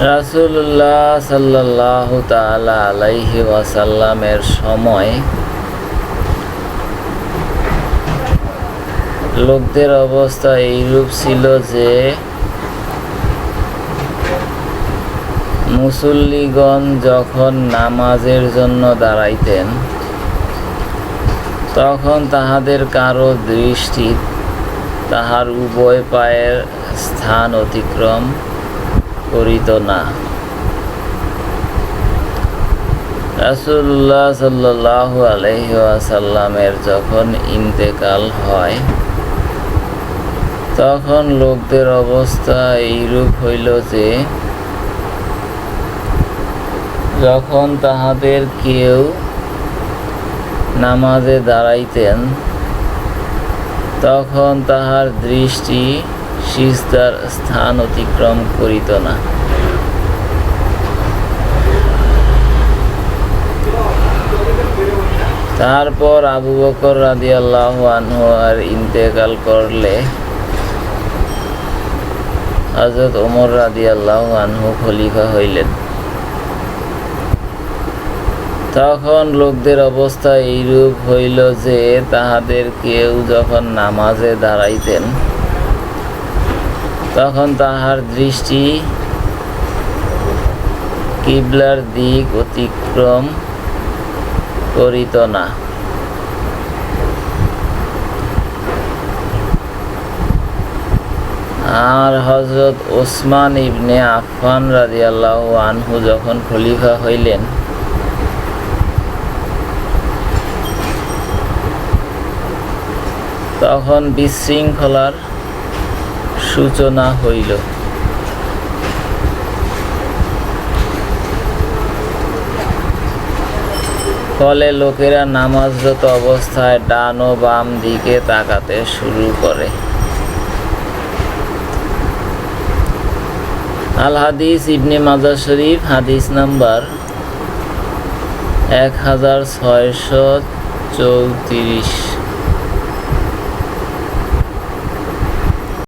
রাসুল্লাহ সাল্লাহ তালা আলাইহি ওয়াসাল্লামের সময় লোকদের অবস্থা এইরূপ ছিল যে মুসল্লিগণ যখন নামাজের জন্য দাঁড়াইতেন, তখন তাহাদের কারও দৃষ্টি তাহার উভয় পায়ের স্থান অতিক্রম করিত না। রাসুল্লাহ সাল্লাহ আলহি আসাল্লামের যখন ইন্তেকাল হয়, তখন লোকদের অবস্থা এইরূপ হইল যে, যখন তাহাদের কেউ নামাজে দাঁড়াইতেন, তখন তাহার দৃষ্টি সিজদার স্থান অতিক্রম করিত না। তারপর আবু বকর রাদি আল্লাহ আনহু আর ইন্তেকাল করলে হজরত ওমর রাদি আল্লাহ আনহু খলিফা হইলেন। তখন লোকদের অবস্থা এইরূপ হইল যে তাহাদের কেউ যখন নামাজে দাঁড়াইতেন তখন তাহার দৃষ্টি কিবলার দিক অতিক্রম করিত না। আর হজরত ওসমান ইবনে আফফান রাজিয়াল্লাহ আনহু যখন খলিফা হইলেন, তখন বিশৃঙ্খলার সূচনা হইল। ফলে লোকেরা নামাজরত অবস্থায় ডান ও বাম দিকে তাকাতে শুরু করে। আল হাদিস ইবনে মাজার শরীফ, হাদিস নাম্বার এক হাজার ছয়শো চৌত্রিশ।